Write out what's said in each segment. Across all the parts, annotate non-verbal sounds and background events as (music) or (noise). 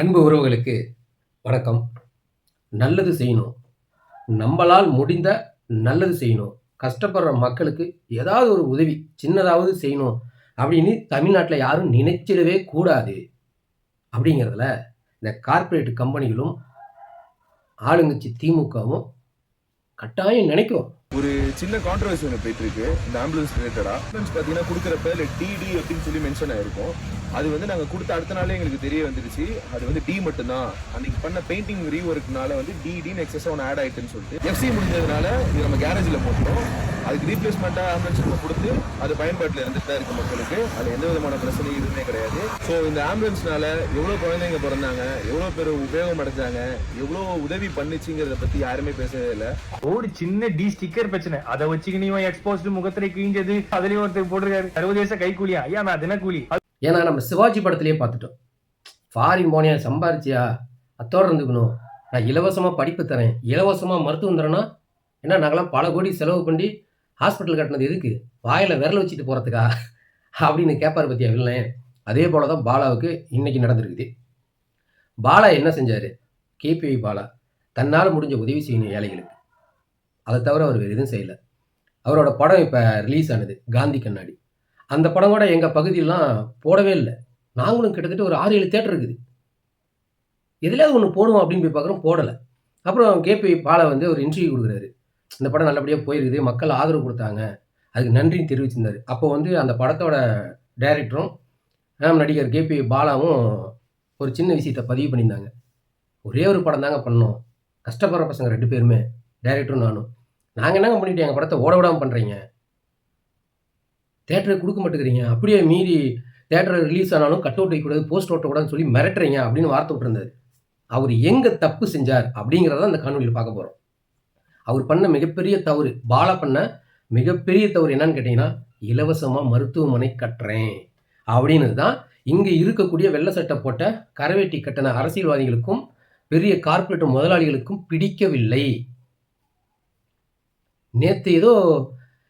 அன்பு உறவுகளுக்கு வணக்கம். நல்லது செய்யணும். நம்மளால் முடிந்த நல்லது செய்யணும். கஷ்டப்படுற மக்களுக்கு ஏதாவது ஒரு உதவி சின்னதாவது செய்யணும் அப்படின்னு தமிழ்நாட்டில் யாரும் நினைச்சிடவே கூடாது. அப்படிங்கிறதுல இந்த கார்ப்பரேட் கம்பெனிகளும் ஆளுங்கட்சி திமுகவும் கட்டாயம் நினைக்கும் ஒரு சின்ன கான்ட்ரவர்சி ஒன்று போயிட்டு இருக்கு இந்த ஆம்புலன்ஸ் ரிலேட்டடா ஆம்புலன்ஸ் பார்த்தீங்கன்னா கொடுக்குற இல்லை டிடி அப்படின்னு சொல்லி மென்ஷன் ஆயிருக்கும். அது வந்து நாங்கள் கொடுத்த அடுத்த நாளே எங்களுக்கு தெரிய வந்துருச்சு அது வந்து டி மட்டும்தான். அன்னைக்கு பண்ண பெயிண்டிங் ரீ ஒர்க்னால வந்து டிடின்னு எக்ஸஸ் ஒன்று ஆட் ஆயிட்டுன்னு சொல்லிட்டு. எஃப்சி முடிஞ்சதுனால இது நம்ம கேரேஜில் போட்டோம் அதுக்கு ரீப்ளேஸ்மெண்ட்டாக ஆம்புலன்ஸ் நம்ம கொடுத்து அது பயன்பாட்டில் இருந்துட்டு தான் இருக்கு மக்களுக்கு. அது எந்த விதமான பிரச்சனையும் எதுவுமே கிடையாது. ஸோ இந்த ஆம்புலன்ஸ்னால எவ்வளோ குழந்தைங்க பிறந்தாங்க எவ்வளோ பேர் உபயோகம் அடைஞ்சாங்க எவ்வளோ உதவி பண்ணுச்சுங்கிறத பற்றி யாருமே பேசவே இல்லை. ஒரு சின்ன டி ஸ்டிக்கர் பிரச்சனை. அதை வச்சுக்கிட்டு இவன் எக்ஸ்போஸ்ட் முகத்திரை கிழிஞ்சது அதுலயும் ஒருத்தர் போட்டிருக்காரு. சர்வதேச கைக்கூலியா ஐயா நான் தினக்கூலி. ஏன்னா நம்ம சிவாஜி படத்திலேயே பார்த்துட்டோம். ஃபாரின் போனியா சம்பாரிச்சியா? அத்தோட இருந்துக்கணும். நான் இலவசமாக படிப்பு தரேன். இலவசமாக மருத்துவம் தரேன்னா ஏன்னா நாங்களாம் பல கோடி செலவு பண்ணி ஹாஸ்பிட்டல் கட்டினது எதுக்கு? வாயில் விரல் வச்சுட்டு போகிறதுக்கா அப்படின்னு கேட்பார் பற்றியா வில்லன். அதே போல தான் பாலாவுக்கு இன்றைக்கி நடந்திருக்குது. பாலா என்ன செஞ்சார்? கேபிஐ பாலா தன்னால் முடிஞ்ச உதவி செய்யணும் ஏழைகளுக்கு. அதை தவிர அவர் வேறு எதுவும் செய்யலை. அவரோட படம் இப்போ ரிலீஸ் ஆனது காந்தி கண்ணாடி. அந்த படம் கூட எங்கள் பகுதியெலாம் போடவே இல்லை. நாங்களும் கிட்டத்தட்ட ஒரு ஆறு ஏழு தேட்டர் இருக்குது. எதுலையாவது ஒன்று போடுவோம் அப்படின்னு போய் பார்க்குறோம் போடலை. அப்புறம் கேபி பாலை வந்து ஒரு இன்டர்வியூ கொடுக்குறாரு. இந்த படம் நல்லபடியாக போயிருக்குது. மக்கள் ஆதரவு கொடுத்தாங்க. அதுக்கு நன்றின்னு தெரிவிச்சிருந்தார். அப்போ வந்து அந்த படத்தோட டைரக்டரும் ஆம், நடிகர் கேபி பாலாவும் ஒரு சின்ன விஷயத்தை பதிவு பண்ணியிருந்தாங்க. ஒரே ஒரு படம் தாங்க பண்ணோம். கஷ்டப்படுற பசங்க ரெண்டு பேருமே டைரக்டரும் நானும். நாங்கள் என்னங்க பண்ணிட்டு எங்கள் படத்தை ஓட விடாமல் பண்ணுறீங்க தேட்டருக்கு கொடுக்க மாட்டேங்கிறீங்க. அப்படியே மீறி தேட்டர் ரிலீஸ் ஆனாலும் கட் அவுட் வைக்கக்கூடாது போஸ்ட் ஓட்டக்கூடாதுன்னு சொல்லி மிரட்டுறீங்க அப்படின்னு வார்த்தை விட்டுருந்தாரு. அவர் எங்கே தப்பு செஞ்சார் அப்படிங்கிறத அந்த காணொலியில் பார்க்க போகிறோம் அவர் பண்ண மிகப்பெரிய தவறு பாலா பண்ண மிகப்பெரிய தவறு என்னன்னு கேட்டிங்கன்னா இலவசமாக மருத்துவமனை கட்டுறேன் அப்படின்னு தான் இங்கே இருக்கக்கூடிய வெள்ளை சட்டை போட்ட கரவேட்டி கட்டின அரசியல்வாதிகளுக்கும் பெரிய கார்ப்பரேட் முதலாளிகளுக்கும் பிடிக்கவில்லை. நேற்று ஏதோ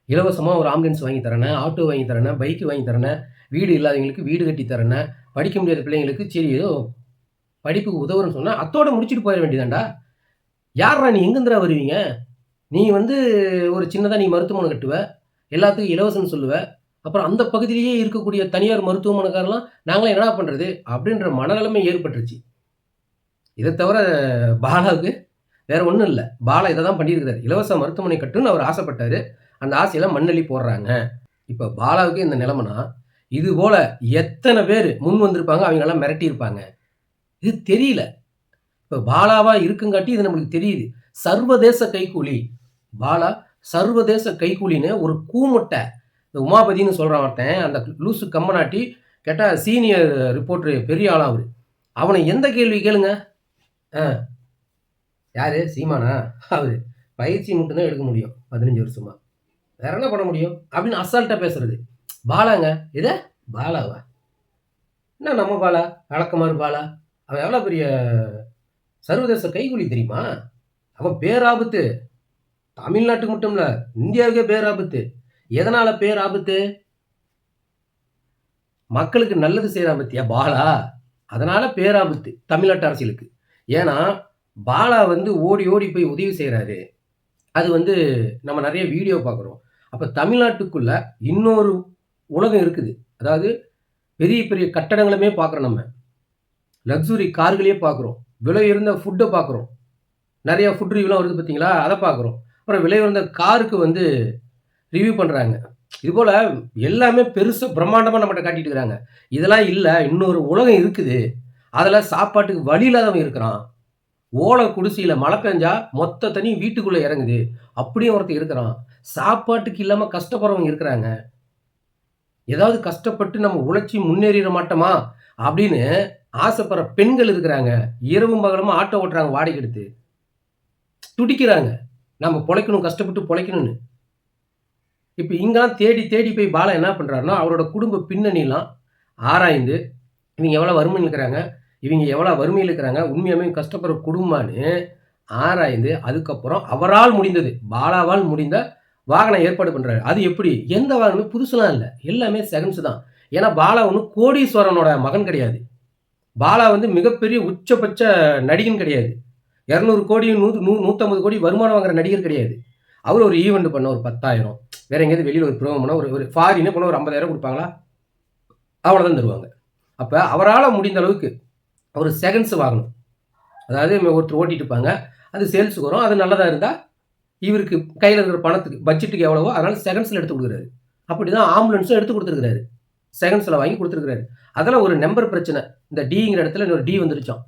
இலவசமாக ஒரு ஆம்புலன்ஸ் வாங்கி தரேனே ஆட்டோ வாங்கி தரேனே பைக்கு வாங்கி தரேனே வீடு இல்லாதவங்களுக்கு வீடு கட்டி தரேனே படிக்க முடியாத பிள்ளைங்களுக்கு சரி ஏதோ படிப்புக்கு உதவுறேன்னு சொன்னால் அத்தோட முடிச்சுட்டு போயிட வேண்டியதாண்டா யாரா நீ எங்கேந்திரா வருவீங்க? நீ வந்து ஒரு சின்னதாக நீ மருத்துவமனை கட்டுவ எல்லாத்துக்கும் இலவசம்னு சொல்லுவ அப்புறம் அந்த பகுதியிலேயே இருக்கக்கூடிய தனியார் மருத்துவமனைக்காரெல்லாம் நாங்களாம் என்ன பண்ணுறது அப்படின்ற மனநிலைமை ஏற்பட்டுருச்சு. இதை தவிர பாலாவுக்கு வேற ஒன்றும் இல்லை. பாலா இதை தான் பண்ணியிருக்கிறார். இலவச மருத்துவமனை கட்டுன்னு அவர் ஆசைப்பட்டாரு. அந்த ஆசையில மண்ணள்ளி போடுறாங்க. இப்போ பாலாவுக்கு இந்த நிலைமைனா இது போல எத்தனை பேர் முன் வந்திருப்பாங்க அவங்கெல்லாம் மிரட்டியிருப்பாங்க இது தெரியல. இப்போ பாலாவாக இருக்குங்காட்டி இது நம்மளுக்கு தெரியுது. சர்வதேச கைக்கூலி பாலா சர்வதேச கைக்கூலின்னு ஒரு கூமுட்டை. இந்த உமாபதினு சொல்கிறான் ஒருத்தன் அந்த லூசு கம்மனாட்டி கேட்டால் சீனியர் ரிப்போர்ட்ரு பெரிய ஆளாக அவர். அவனை எந்த கேள்வி கேளுங்க? ஆ. யார்? சீமானா? அவர். பயிற்சி மட்டும்தான் எடுக்க முடியும் பதினஞ்சு வருஷமா. வேற என்ன பண்ண முடியும்? அப்படின்னு அசால்ட்டாக பேசுறது. பாலாங்க. இதே பாலாவா? என்ன நம்ம பாலா? அழக்கமாறு பாலா. அவன் எவ்வளோ பெரிய சர்வதேச கைகூலி தெரியுமா? அவன் பேராபத்து. தமிழ்நாட்டுக்கு மட்டும் இல்லை இந்தியாவுக்கே பேராபத்து எதனால் பேராபத்து மக்களுக்கு நல்லது செய்கிறா பத்தியா பாலா? அதனால் பேராபத்து தமிழ்நாட்டு அரசியலுக்கு. ஏன்னா பாலா வந்து ஓடி ஓடி போய் உதவி செய்கிறாரு அது வந்து நம்ம நிறைய வீடியோ பார்க்குறோம் அப்போ தமிழ்நாட்டுக்குள்ள இன்னொரு உலகம் இருக்குது. அதாவது பெரிய பெரிய கட்டடங்களுமே பார்க்குறோம் நம்ம. லக்ஸுரி கார்களையே பார்க்குறோம் விலை இருந்த ஃபுட்டை பார்க்குறோம் நிறைய ஃபுட் ரிவ்யூலாம் வருது பார்த்தீங்களா அதை பார்க்குறோம் அப்புறம் விலை உயர்ந்த காருக்கு வந்து ரிவ்யூ பண்ணுறாங்க இதுபோல் எல்லாமே பெருசாக பிரம்மாண்டமாக நம்மகிட்ட காட்டிட்டு இருக்கிறாங்க. இதெல்லாம் இல்லை இன்னொரு உலகம் இருக்குது. அதில் சாப்பாட்டுக்கு வழி இல்லாதவன் இருக்கிறான். ஓலை குடிசையில் மழை பெஞ்சா மொத்த தனி வீட்டுக்குள்ளே இறங்குது. அப்படியும் ஒருத்தர் இருக்கிறான். சாப்பாட்டுக்கு இல்லாமல் கஷ்டப்படுறவங்க இருக்கிறாங்க. ஏதாவது கஷ்டப்பட்டு நம்ம உழைச்சி முன்னேறிட மாட்டோமா? அப்படின்னு ஆசைப்படுற பெண்கள் இருக்கிறாங்க. இரவும் பகலமாக ஆட்டோ ஓட்டுறாங்க வாடகை எடுத்து. துடிக்கிறாங்க. நம்ம பொழைக்கணும் கஷ்டப்பட்டு பொழைக்கணும்னு. இப்போ இங்கெல்லாம் தேடி தேடி போய் பாலா என்ன பண்ணுறாருன்னா அவரோட குடும்ப பின்னணிலாம் ஆராய்ந்து இவங்க எவ்வளோ வறுமையில் இருக்கிறாங்க இவங்க எவ்வளோ வறுமையில் இருக்கிறாங்க உண்மையாகவே கஷ்டப்படுற குடும்பம்னு ஆராய்ந்து அதுக்கப்புறம் அவரால் முடிந்தது பாலாவால் முடிந்த வாகனம் ஏற்பாடு பண்ணுறாரு அது எப்படி? எந்த வாகனமே புதுசுலாம் இல்லை. எல்லாமே செகண்ட்ஸ் தான். ஏன்னா பாலா ஒன்றும் கோடீஸ்வரனோட மகன் கிடையாது. பாலா வந்து மிகப்பெரிய உச்சபட்ச நடிகன் கிடையாது. இரநூறு கோடி நூறு நூ நூற்றம்பது கோடி வருமானம் வாங்குற நடிகர் கிடையாது. அவர் ஒரு ஈவெண்ட் பண்ண ஒரு பத்தாயிரம். வேற எங்கேயாவது வெளியில் ஒரு ப்ரோமோ பண்ண ஒரு ஒரு ஃபாரினே போனால் ஒரு ஐம்பதாயிரம் கொடுப்பாங்களா? அவ்வளோதான் தருவாங்க. அப்போ அவரால் முடிந்த அளவுக்கு ஒரு செகண்ட்ஸ் வாங்கணும். அதாவது ஒருத்தர் ஓட்டிட்டு இருப்பாங்க. அது சேல்ஸுக்கு வரும். அது நல்லதாக இருந்தால் இவருக்கு கையில் இருக்கிற பணத்துக்கு பட்ஜெட்டுக்கு எவ்வளவோ அதனால் செகண்ட்ஸில் எடுத்து கொடுக்குறாரு. அப்படி தான் ஆம்புலன்ஸும் எடுத்து கொடுத்துருக்குறாரு. செகண்ட்ஸில் வாங்கி கொடுத்துருக்குறாரு. அதெல்லாம் ஒரு நம்பர் பிரச்சனை. இந்த டிங்கிற இடத்துல இன்னொரு டி வந்துருச்சோம்.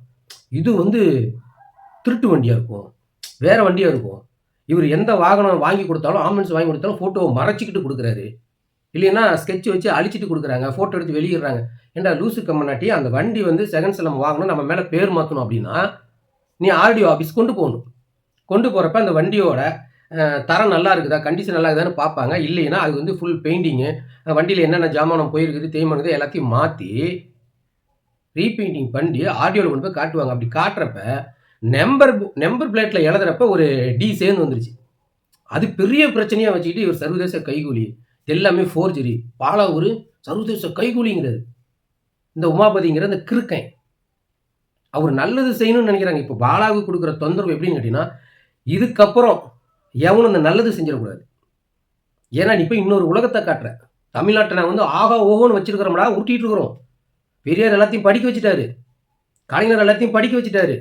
இது வந்து திருட்டு வண்டியாக இருக்கும். வேறு வண்டியாக இருக்கும். இவர் எந்த வாகனம் வாங்கி கொடுத்தாலும் ஆம்புலன்ஸ் வாங்கி கொடுத்தாலும் ஃபோட்டோவை மறைச்சிக்கிட்டு கொடுக்குறாரு. இல்லைன்னா ஸ்கெட்ச் வச்சு அழிச்சிட்டு கொடுக்குறாங்க. ஃபோட்டோ எடுத்து வெளியிடுறாங்க. ஏன்டா லூசு கம்மனாட்டி அந்த வண்டி வந்து செகண்ட்ஸில் நம்ம வாங்கணும் நம்ம மேலே பேர் மாற்றணும் அப்படின்னா நீ ஆர்டிஓ ஆஃபீஸ் கொண்டு போகணும். கொண்டு போகிறப்ப அந்த வண்டியோட தரம் நல்லா இருக்குதா கண்டிஷன் நல்லா இருக்குதான்னு பார்ப்பாங்க. இல்லைன்னா அது வந்து ஃபுல் பெயிண்டிங்கு வண்டியில் என்னென்ன ஜாமானம் போயிருக்குது தேய்மானது எல்லாத்தையும் மாற்றி ரீபெயிண்டிங் பண்ணி ஆடியோவில் கொண்டு போய் காட்டுவாங்க. அப்படி காட்டுறப்ப நம்பர் நம்பர் பிளேட்ல எழுதுறப்ப ஒரு டி சேர்ந்து வந்துருச்சு. அது பெரிய பிரச்சனையாக வச்சுக்கிட்டு இவர் சர்வதேச கைகூலி. எல்லாமே ஃபோர்ஜரி பாலா ஒரு சர்வதேச கைகூலிங்கிறது. இந்த உமாபதிங்கிற அந்த கிருக்கன் அவர் நல்லது செய்யணும்னு நினைக்கிறாங்க. இப்போ பாலாவுக்கு கொடுக்குற தொந்தரவு எப்படின்னு கேட்டிங்கன்னா இதுக்கப்புறம் எவனும் இந்த நல்லது செஞ்சிடக்கூடாது. ஏன்னா நீ போய் இன்னொரு உலகத்தை காட்டுற. தமிழ்நாட்டை நான் வந்து ஆகா ஓஹோன்னு வச்சிருக்கிறோம்டா உருட்டிட்டு இருக்கிறோம். பெரியார் எல்லாத்தையும் படிக்க வச்சுட்டாரு. கலைஞர் எல்லாத்தையும் படிக்க வச்சுட்டாரு.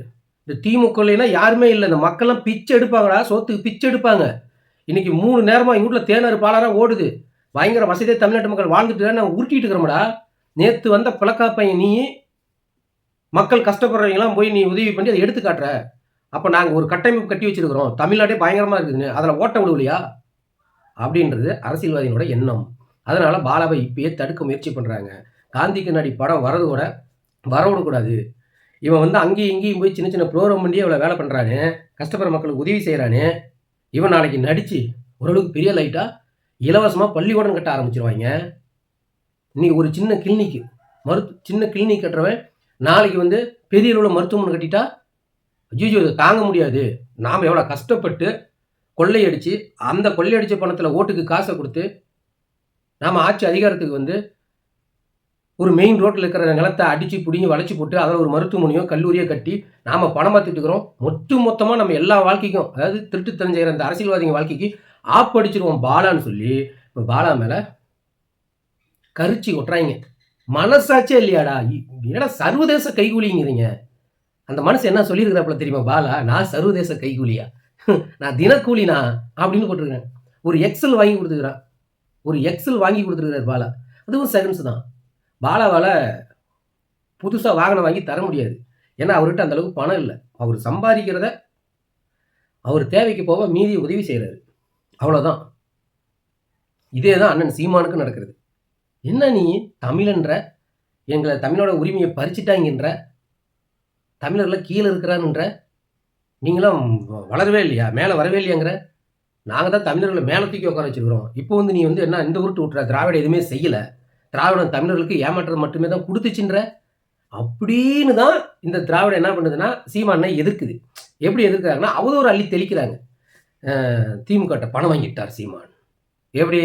இந்த திமுகலாம் யாருமே இல்லை. இந்த மக்கள்லாம் பிச்சை எடுப்பாங்கடா சோத்துக்கு பிச்சை எடுப்பாங்க. இன்னைக்கு மூணு நேரமாக எங்கள் வீட்டில் தேனாறு பாலராக ஓடுது. பயங்கர வசதியாக தமிழ்நாட்டு மக்கள் வாழ்ந்துட்டு நான் உருட்டிட்டு இருக்கிறோம்டா நேற்று வந்த பிளக்கா பையன் நீ மக்கள் கஷ்டப்படுறவங்களாம் போய் நீ உதவி பண்ணி அதை எடுத்து காட்டுற. அப்போ நாங்கள் ஒரு கட்டமைப்பு கட்டி வச்சிருக்கிறோம். தமிழ்நாடே பயங்கரமாக இருக்குதுன்னு. அதில் ஓட்ட விடுவலையா? அப்படின்றது அரசியல்வாதிகளோட எண்ணம். அதனால் பாலாவை இப்பயே தடுக்க முயற்சி பண்ணுறாங்க காந்தி கண்ணாடி படம் வரதோட வரவிடக்கூடாது இவன் வந்து அங்கேயும் இங்கேயும் போய் சின்ன சின்ன ப்ரோக்ராம் பண்ணி அவ்வளோ வேலை பண்ணுறானு கஷ்டப்படுற மக்களுக்கு உதவி செய்கிறானு இவன் நாளைக்கு நடித்து ஓரளவுக்கு பெரிய லைட்டாக இலவசமாக பள்ளிக்கூடம் கட்ட ஆரம்பிச்சிருவாங்க. இன்றைக்கி ஒரு சின்ன கிளினிக்கு மருத்து சின்ன கிளினிக் கட்டுறவன் நாளைக்கு வந்து பெரிய அளவில் மருத்துவமனை கட்டிட்டா ஜிஜோ இதை தாங்க முடியாது. நாம் எவ்வளோ கஷ்டப்பட்டு கொள்ளையடிச்சு அந்த கொள்ளையடித்த பணத்தில் ஓட்டுக்கு காசை கொடுத்து நாம் ஆட்சி அதிகாரத்துக்கு வந்து ஒரு மெயின் ரோட்டில் இருக்கிற நிலத்தை அடித்து பிடிங்கி வளைச்சி போட்டு அதில் ஒரு மருத்துவமனையோ கல்லூரியோ கட்டி நாம் பணம் பார்த்துட்டு இருக்கிறோம் மொத்தமாக நம்ம எல்லா வாழ்க்கைக்கும் அதாவது திருட்டு தெரிஞ்சுக்கிற அந்த அரசியல்வாதிங்க வாழ்க்கைக்கு ஆப்படிச்சிருவோம் பாலான்னு சொல்லி இப்போ பாலா மேலே கரிச்சி கொட்டுறாங்க. மனசாச்சே இல்லையாடா? இ- என்னடா சர்வதேச கைகூலிங்கிறீங்க? அந்த மனசு என்ன சொல்லியிருக்கிறாப்புல தெரியுமா பாலா? நான் சர்வதேச கைகூலியா? (laughs) நான் தினக்கூலினா? அப்படின்னு போட்டிருக்கேன் ஒரு எக்ஸல் வாங்கி கொடுத்துருக்குறான். ஒரு எக்ஸல் வாங்கி கொடுத்துருக்கிறார் பாலா. அதுவும் செகண்ட்ஸ் தான். பாலாவால் புதுசாக வாகனம் வாங்கி தர முடியாது. ஏன்னா அவர்கிட்ட அந்தளவுக்கு பணம் இல்லை. அவர் சம்பாதிக்கிறத அவர் தேவைக்கு போக மீதி உதவி செய்கிறாரு அவ்வளோதான் இதே தான் அண்ணன் சீமானுக்கு நடக்கிறது. என்ன நீ தமிழன்ற எங்களை தமிழோட உரிமையை பறிச்சிட்டாங்கன்ற தமிழரில் கீழே இருக்கிறான்ன்ற நீங்களாம் வளரவே இல்லையா? மேலே வரவே இல்லையாங்கிற? நாங்கள் தான் தமிழர்களை மேலே தூக்கி உட்கார வச்சிருக்கிறோம். இப்போ வந்து நீ வந்து என்ன இந்த உருட்டு விட்டுற திராவிட எதுவுமே செய்யலை. திராவிடம் தமிழர்களுக்கு ஏமாற்றம் மட்டுமே தான் கொடுத்துச்சுன்ற அப்படின்னு தான் இந்த திராவிடம் என்ன பண்ணுதுன்னா சீமானை எதிர்க்குது. எப்படி எதிர்க்கிறாங்கன்னா அவதூறு அள்ளி தெளிக்கிறாங்க. திமுகட்ட பணம் வாங்கிட்டார் சீமான். எப்படி?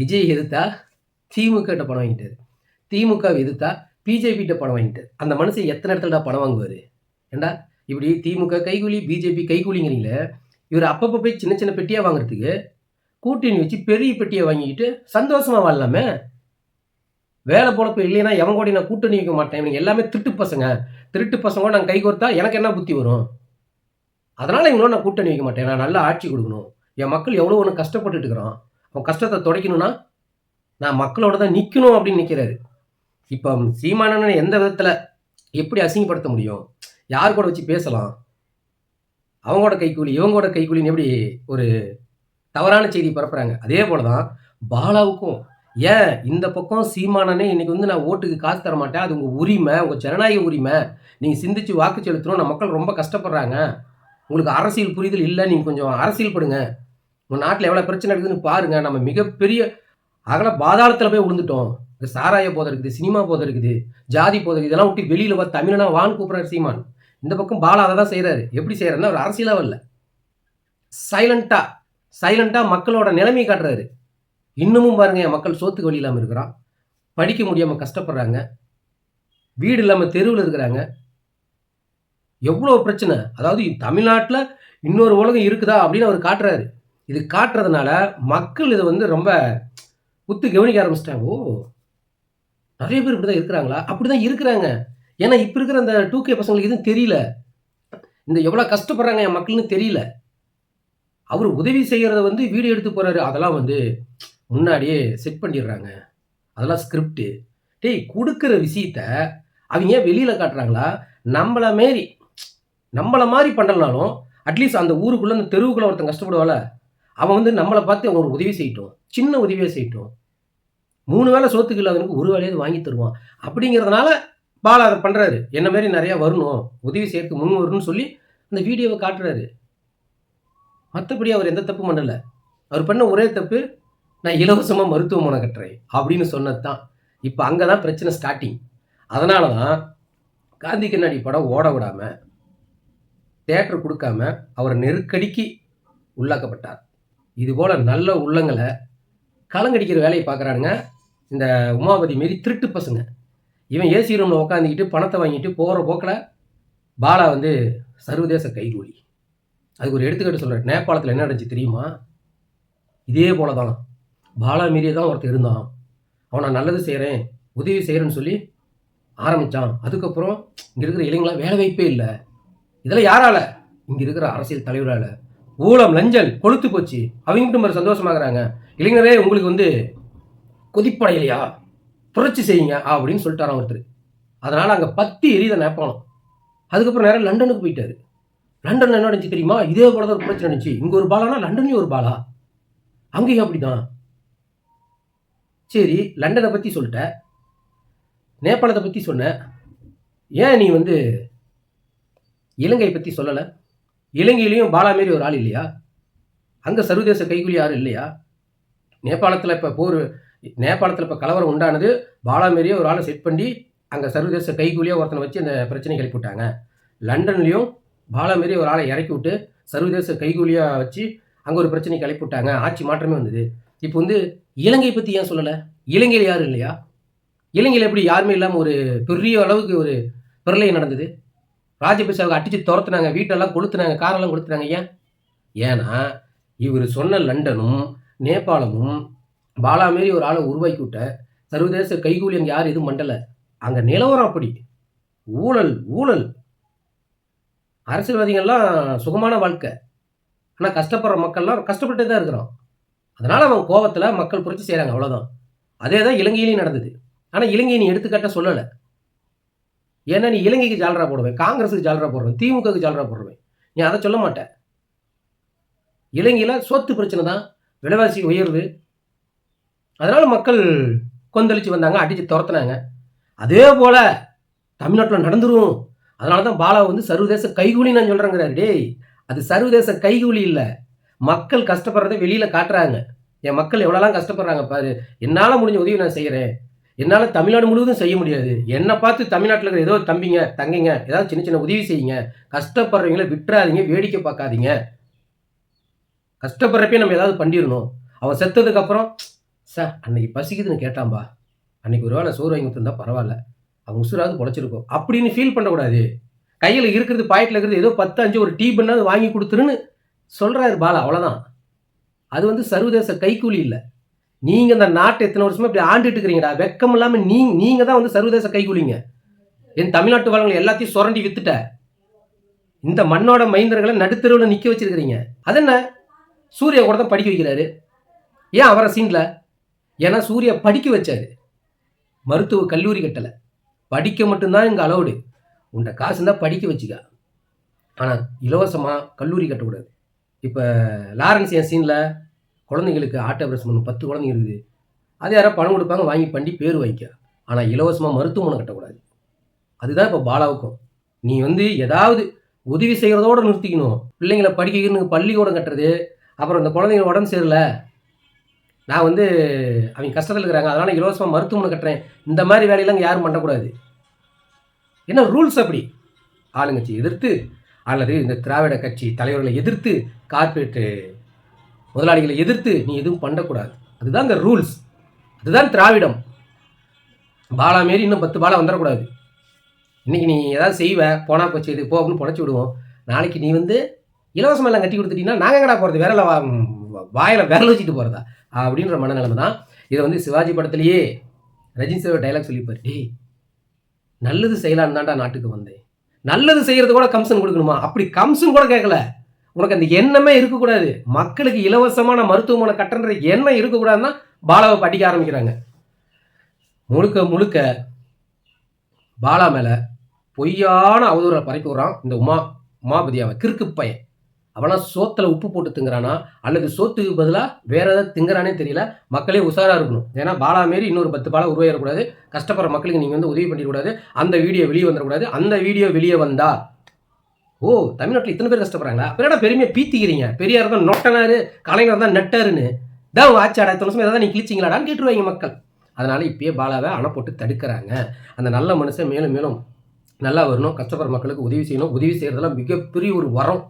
விஜய் எதிர்த்தா திமுகட்ட பணம் வாங்கிட்டார். திமுக எதிர்த்தா பிஜேபிகிட்ட பணம் வாங்கிட்டாரு. அந்த மனுஷன் எத்தனை இடத்துல பணம் வாங்குவார்? ஏண்டா? இப்படி திமுக கைகூலி பிஜேபி கைகூலிங்கிறீங்களே இவர் அப்பப்போ போய் சின்ன சின்ன பெட்டியாக வாங்குறதுக்கு கூட்டணி வச்சு பெரிய பெட்டியை வாங்கிக்கிட்டு சந்தோஷமாக வாழலாமே வேலை பொழப்பு இல்லைன்னா எவன் கூட நான் கூட்டணி வைக்க மாட்டேன். நீங்கள் எல்லாமே திருட்டு பசங்க. திருட்டு பசங்க நாங்கள் கை கொடுத்தா எனக்கு என்ன புத்தி வரும்? அதனால் எங்களோட நான் கூட்டணி வைக்க மாட்டேன். நான் நல்லா ஆட்சி கொடுக்கணும். என் மக்கள் எவ்வளோ ஒன்று கஷ்டப்பட்டுட்டு இருக்கிறான். அவன் கஷ்டத்தை துடைக்கணும்னா நான் மக்களோட தான் நிற்கணும் அப்படின்னு நிற்கிறாரு இப்போ சீமானன் எந்த விதத்தில் எப்படி அசிங்கப்படுத்த முடியும்? யார் கூட வச்சு பேசலாம்? அவங்களோட கைக்கூலி இவங்களோட கைக்கூலின்னு எப்படி ஒரு தவறான செய்தி பரப்புறாங்க. அதே போல தான் பாலாவுக்கும் ஏன் இந்த பக்கம் சீமானனே இன்னைக்கு வந்து நான் ஓட்டுக்கு காசு தர மாட்டேன். அது உங்கள் உரிமை உங்கள் ஜனநாயக உரிமை. நீங்கள் சிந்திச்சு வாக்கு செலுத்தணும் நம்ம மக்கள் ரொம்ப கஷ்டப்படுறாங்க. உங்களுக்கு அரசியல் புரிதல் இல்லை நீங்கள் கொஞ்சம் அரசியல் படுங்க. உங்கள் நாட்டில் எவ்வளோ பிரச்சனை இருக்குதுன்னு பாருங்கள் நம்ம மிகப்பெரிய அகல பாதாளத்தில் போய் விழுந்துட்டோம் இந்த சாராய போதை இருக்குது சினிமா போதை இருக்குது ஜாதி போதை இதெல்லாம் விட்டு வெளியில் வா தமிழனா வான் கூப்பிட்றாரு சீமான். இந்த பக்கம் பாலா அதை தான் செய்கிறாரு எப்படி செய்கிறாருன்னா அவர் அரசியலாக இல்லை. சைலண்ட்டாக சைலண்ட்டாக மக்களோட நிலைமை காட்டுறாரு. இன்னமும் பாருங்க என் மக்கள் சோத்துக்கு வழி இல்லாமல் இருக்கிறான் படிக்க முடியாமல் கஷ்டப்படுறாங்க. வீடு இல்லாமல் தெருவில் இருக்கிறாங்க. எவ்வளோ பிரச்சனை? அதாவது தமிழ்நாட்டில் இன்னொரு உலகம் இருக்குதா அப்படின்னு அவர் காட்டுறாரு. இது காட்டுறதுனால மக்கள் இதை வந்து ரொம்ப உத்து கவனிக்க ஆரம்பிச்சிட்டாங்க. ஓ நிறைய பேர் இப்படி தான் இருக்கிறாங்களா? அப்படி தான் இருக்கிறாங்க. ஏன்னா இப்போ இருக்கிற அந்த டூ கே பசங்களுக்கு எதுவும் தெரியல. இந்த எவ்வளோ கஷ்டப்படுறாங்க என் மக்கள்னு தெரியல. அவர் உதவி செய்கிறத வந்து வீடியோ எடுத்து போகிறாரு அதெல்லாம் வந்து முன்னாடியே செட் பண்ணிடுறாங்க. அதெல்லாம் ஸ்கிரிப்டு டேய் கொடுக்குற விஷயத்த அவங்க ஏன் வெளியில் காட்டுறாங்களா? நம்மளை மாரி நம்மளை மாதிரி பண்ணலனாலும் அட்லீஸ்ட் அந்த ஊருக்குள்ளே அந்த தெருவுக்குள்ளே ஒருத்தன் கஷ்டப்படுவால அவன் வந்து நம்மளை பார்த்து அவன் உதவி செய்யட்டும். சின்ன உதவியாக செய்யட்டும். மூணு வேளை சோத்துக்கு இல்லாதவனுக்கு ஒரு வேலையாவது வாங்கி தருவான். அப்படிங்கிறதுனால பாலா அதை பண்ணுறாரு என்ன மாதிரி நிறையா வரணும். உதவி செய்யறதுக்கு முன் வரணும்னு சொல்லி அந்த வீடியோவை காட்டுறாரு. மற்றபடி அவர் எந்த தப்பும் பண்ணலை. அவர் பண்ண ஒரே தப்பு நான் இலவசமாக மருத்துவமனை கட்டுறேன் அப்படின்னு சொன்னது தான் இப்போ அங்கே தான் பிரச்சனை ஸ்டார்டிங் அதனால தான் காந்தி கண்ணாடி படம் ஓட விடாமல் தேட்டர் கொடுக்காம அவர் நெருக்கடிக்கு உள்ளாக்கப்பட்டார். இதுபோல் நல்ல உள்ளங்களை களங்கடிக்கிற வேலையை பார்க்குறானுங்க இந்த உமாபதி மாரி திருட்டு பசங்க. இவன் ஏசி ரூமில் உட்காந்துக்கிட்டு பணத்தை வாங்கிட்டு போகிற போக்கில் பாலா வந்து சர்வதேச கைகூலி. அதுக்கு ஒரு எடுத்துக்காட்டு சொல்கிறேன் நேபாளத்தில் என்ன நடந்துச்சு தெரியுமா? இதே போல தான் பாலா மீறியே தான் ஒருத்தர் இருந்தான். அவன் நான் நல்லது செய்கிறேன் உதவி செய்கிறேன்னு சொல்லி ஆரம்பித்தான் அதுக்கப்புறம் இங்கே இருக்கிற இளைஞர்களாம் வேலை வாய்ப்பே இல்லை. இதெல்லாம் யாரால? இங்கே இருக்கிற அரசியல் தலைவரால். ஊழம் லஞ்சல் கொளுத்து போச்சு. அவங்க மட்டும் மாதிரி சந்தோஷமாகறாங்க. இளைஞரே உங்களுக்கு வந்து கொதிப்படையிலையா? புரட்சி செய்யுங்க அப்படின்னு சொல்லிட்டாராம் ஒருத்தர். அதனால் அங்கே பத்தி எரியுத நேப்பாளம் அதுக்கப்புறம் நேரம் லண்டனுக்கு போயிட்டாரு. லண்டனில் என்ன நடந்துச்சு தெரியுமா? இதே போல தான் ஒரு பிரச்சனை நடந்துச்சு. இங்கே ஒரு பாலானா லண்டன்லேயும் ஒரு பாலா? அங்கேயும் அப்படிதான். சரி லண்டனை பற்றி சொல்லிட்ட. நேபாளத்தை பற்றி சொன்ன. ஏன் நீ வந்து இலங்கை பற்றி சொல்லலை? இலங்கையிலையும் பாலா மாரி ஒரு ஆள் இல்லையா? அங்கே சர்வதேச கைகூலி யாரும் இல்லையா? நேபாளத்தில் இப்போ போர் நேபாளத்தில் இப்போ கலவரம் உண்டானது பாலா மாரியே ஒரு ஆளை செட் பண்ணி அங்கே சர்வதேச கைகூலியாக ஒருத்தனை வச்சு அந்த பிரச்சனை கிளப்பிவிட்டாங்க. லண்டன்லேயும் பாலா மாரி ஒரு ஆளை இறக்கி விட்டு சர்வதேச கைகூலியாக வச்சு அங்கே ஒரு பிரச்சனை கிளப்பி விட்டாங்க. ஆட்சி மாற்றமே வந்தது. இப்போ வந்து இலங்கை பற்றி ஏன் சொல்லலை? இலங்கையில் யாரும் இல்லையா? இலங்கையில் எப்படி யாருமே இல்லாமல் ஒரு பெரிய அளவுக்கு ஒரு பிரளயம் நடந்தது? ராஜபக்சாவை அடித்து துரத்துனாங்க. வீட்டெல்லாம் கொளுத்துனாங்க. காரெல்லாம் கொளுத்துனாங்க. ஏன்? ஏன்னா இவர் சொன்ன லண்டனும் நேபாளமும் பாலா மாரி ஒரு ஆளை உருவாக்கி விட்ட சர்வதேச கைகூலி அங்கே யாரும் எதுவும் மண்டல. அங்கே நிலவரம் அப்படி. ஊழல் ஊழல். அரசியல்வாதிகள்லாம் சுகமான வாழ்க்கை. ஆனால் கஷ்டப்படுற மக்கள்லாம் கஷ்டப்பட்டு தான் இருக்கிறோம். அதனால் அவன் கோவத்தில் மக்கள் புரிச்சு செய்கிறாங்க அவ்வளோதான் அதே தான் இலங்கையிலையும் நடந்தது. ஆனால் இலங்கையை நீ எடுத்துக்காட்ட சொல்லலை. ஏன்னா நீ இலங்கைக்கு ஜாலரா போடுவேன் காங்கிரஸுக்கு ஜாலரா போடுவேன் திமுகவுக்கு ஜாலரா போடுவேன். நீ அதை சொல்ல மாட்டேன் இலங்கையில் சொத்து பிரச்சனை தான் விலைவாசி உயர்வு. அதனால் மக்கள் கொந்தளிச்சு வந்தாங்க அடித்து துரத்துனாங்க. அதே போல் தமிழ்நாட்டில் நடந்துரும். அதனால தான் பாலா வந்து சர்வதேச கைகூலி நான் சொல்கிறேங்கிறாரு டேய் அது சர்வதேச கைகூலி இல்லை. மக்கள் கஷ்டப்படுறதை வெளியில் காட்டுறாங்க. என் மக்கள் எவ்வளோலாம் கஷ்டப்படுறாங்க பாரு. என்னால் முடிஞ்ச உதவி நான் செய்கிறேன் என்னால் தமிழ்நாடு முழுவதும் செய்ய முடியாது. என்னை பார்த்து தமிழ்நாட்டில் இருக்கிற ஏதோ தம்பிங்க தங்கிங்க ஏதாவது சின்ன சின்ன உதவி செய்யுங்க. கஷ்டப்படுறவங்கள விட்டுறாதீங்க. வேடிக்கை பார்க்காதீங்க. கஷ்டப்படுறப்பே நம்ம ஏதாவது பண்ணிடணும். அவன் செத்ததுக்கப்புறம் சார் அன்னைக்கு பசிக்குதுன்னு கேட்டான்பா. அன்னைக்கு ஒரு வேளை சோறு வாங்கி கொடுத்துருந்தா பரவாயில்ல. அவங்க உசுராது பொழைச்சிருக்கும். அப்படின்னு ஃபீல் பண்ணக்கூடாது. கையில் இருக்கிறது பாக்கெட்டில் இருக்கிறது ஏதோ பத்து அஞ்சு ஒரு டீ பண்ணாது வாங்கி கொடுத்துருன்னு சொல்கிறாரு பாலா அவ்வளோதான் அது வந்து சர்வதேச கைக்கூலி இல்லை. நீங்கள் இந்த நாட்டை எத்தனை வருஷமா இப்படி ஆண்டுட்டு இருக்கிறீங்கடா? வெக்கம் இல்லாமல் நீ நீங்கள் தான் வந்து சர்வதேச கைக்கூலிங்க என் தமிழ்நாட்டு வளங்களை எல்லாத்தையும் சுரண்டி வித்துட்ட. இந்த மண்ணோட மைந்தர்களை நடுத்தருவில் நிற்க வச்சிருக்கிறீங்க. அது என்ன? சூர்யா கூட தான் படிக்க வைக்கிறாரு. ஏன் அவரை சீனில் ஏன்னா சூர்யா படிக்க வச்சாரு. மருத்துவ கல்லூரி கட்டலை. படிக்க மட்டும்தான் இங்கே அலௌடு உன்ட காசு இருந்தால் படிக்க வச்சுக்க. ஆனால் இலவசமாக கல்லூரி கட்டக்கூடாது. இப்போ லாரன்ஸ் என் சீனில் குழந்தைங்களுக்கு ஆட்டோ பிரஸ் பண்ணும் பத்து குழந்தைங்க இருக்குது. அது யாரோ பணம் கொடுப்பாங்க வாங்கி பண்ணி பேர் வாங்கிக்க. ஆனால் இலவசமாக மருத்துவமனை கட்டக்கூடாது. அதுதான் இப்போ பாலாவுக்கும். நீ வந்து ஏதாவது உதவி செய்கிறதோட நிறுத்திக்கணும். பிள்ளைங்களை படிக்கிறதுக்கு பள்ளிக்கூடம் கட்டுறது அப்புறம் இந்த குழந்தைங்க உடம்பு சரியில்லை. நான் வந்து அவங்க கஷ்டத்தில் இருக்கிறாங்க. அதனால் இலவசமாக மருத்துவமனை கட்டுறேன். இந்த மாதிரி வேலையெல்லாம் இங்கே யாரும் பண்ணக்கூடாது. என்ன ரூல்ஸ் அப்படி? ஆளுங்கட்சி எதிர்த்து அல்லது இந்த திராவிட கட்சி தலைவர்களை எதிர்த்து கார்ப்பரேட்டு முதலாளிகளை எதிர்த்து நீ எதுவும் பண்ணக்கூடாது. அதுதான் இந்த ரூல்ஸ் அதுதான் திராவிடம். பாலா மாரி இன்னும் பத்து பாலா வந்துடக்கூடாது. இன்னைக்கு நீ ஏதாவது செய்வ போனா போச்சு இது போ அப்படின்னு புடச்சி விடுவோம். நாளைக்கு நீ வந்து இலவசமெல்லாம் கட்டி கொடுத்துட்டீங்கன்னா நாங்கள் எங்கடா போகிறது விரல வா வாயில விரல் வச்சுட்டு போகிறதா அப்படின்ற மனநிலைமை தான் இதை வந்து சிவாஜி படத்துலேயே ரஜினி சார் டைலாக் சொல்லியிருப்பார். டேய் நல்லது செய்யலான்னு தான்டா நாட்டுக்கு வந்தேன். நல்லது செய்கிறது கூட கம்சன் கொடுக்கணுமா? அப்படி கம்சன் கூட கேட்கல உனக்கு அந்த எண்ணமே இருக்கக்கூடாது. மக்களுக்கு இலவசமான மருத்துவமனை கட்டன்ற எண்ணம் இருக்கக்கூடாதுன்னா பாலாவை படிக்க ஆரம்பிக்கிறாங்க. முழுக்க முழுக்க பாலா மேலே பொய்யான அவதூறை பரப்பி விடுறான் இந்த உமா உமாபதியாவை கிறுக்கு பையன். அவனா சோத்துல உப்பு போட்டு திங்குறானா? அல்லது சோத்துக்கு பதிலாக வேற ஏதாவது திங்குறானே தெரியல. மக்களே உஷாராக இருக்கணும். ஏன்னா பாலா மாரி இன்னொரு பத்து பாலா உருவாயிடக்கூடாது. கஷ்டப்படுற மக்களுக்கு நீங்கள் வந்து உதவி பண்ணிடக்கூடாது. அந்த வீடியோ வெளியே வந்துடக்கூடாது. அந்த வீடியோ வெளியே வந்தா ஓ தமிழ்நாட்டில் இத்தனை பேர் கஷ்டப்படுறாங்களா? என்ன பெருமையை பீத்திக்கிறீங்க? பெரியார் தான் நொட்டனாரு கலைஞர் தான் நெட்டாருன்னு. தான் ஆச்சாடா இத்தனை வருஷம் ஏதாவது நீ கிழிச்சிங்களாடான்னு கேட்டுருவாங்க மக்கள். அதனால இப்பயே பாலாவை அணை போட்டு தடுக்கிறாங்க. அந்த நல்ல மனுஷன் மேலும் மேலும் நல்லா வரணும். கஷ்டப்படுற மக்களுக்கு உதவி செய்யணும். உதவி செய்கிறதெல்லாம் மிகப்பெரிய ஒரு வரம்.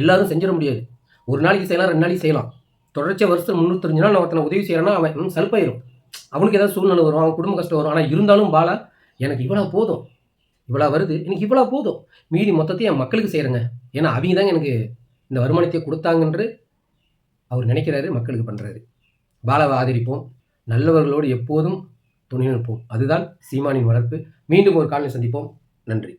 எல்லாரும் செஞ்சிட முடியாது. ஒரு நாளைக்கு செய்யலாம் ரெண்டு நாளைக்கு செய்யலாம். தொடர்ச்சியாக வருஷம் முந்நூற்றஞ்சு நாள் நான் ஒருத்தனை உதவி செய்கிறேன்னா அவன் ம், அவனுக்கு ஏதாவது சூழ்நிலை வரும் அவன் குடும்ப கஷ்டம் வரும். ஆனால் இருந்தாலும் பாலா எனக்கு இவ்வளோ போதும். இவ்வளோ வருது எனக்கு இவ்வளோ போதும். மீதி மொத்தத்தையும் என் மக்களுக்கு செய்கிறேங்க ஏன்னா அவங்க தாங்க எனக்கு இந்த வருமானத்தை கொடுத்தாங்கன்று அவர் நினைக்கிறாரு மக்களுக்கு பண்ணுறாரு பாலாவை ஆதரிப்போம். நல்லவர்களோடு எப்போதும் துணை நிற்போம். அதுதான் சீமானின் வளர்ப்பு. மீண்டும் ஒரு காலையில் சந்திப்போம். நன்றி.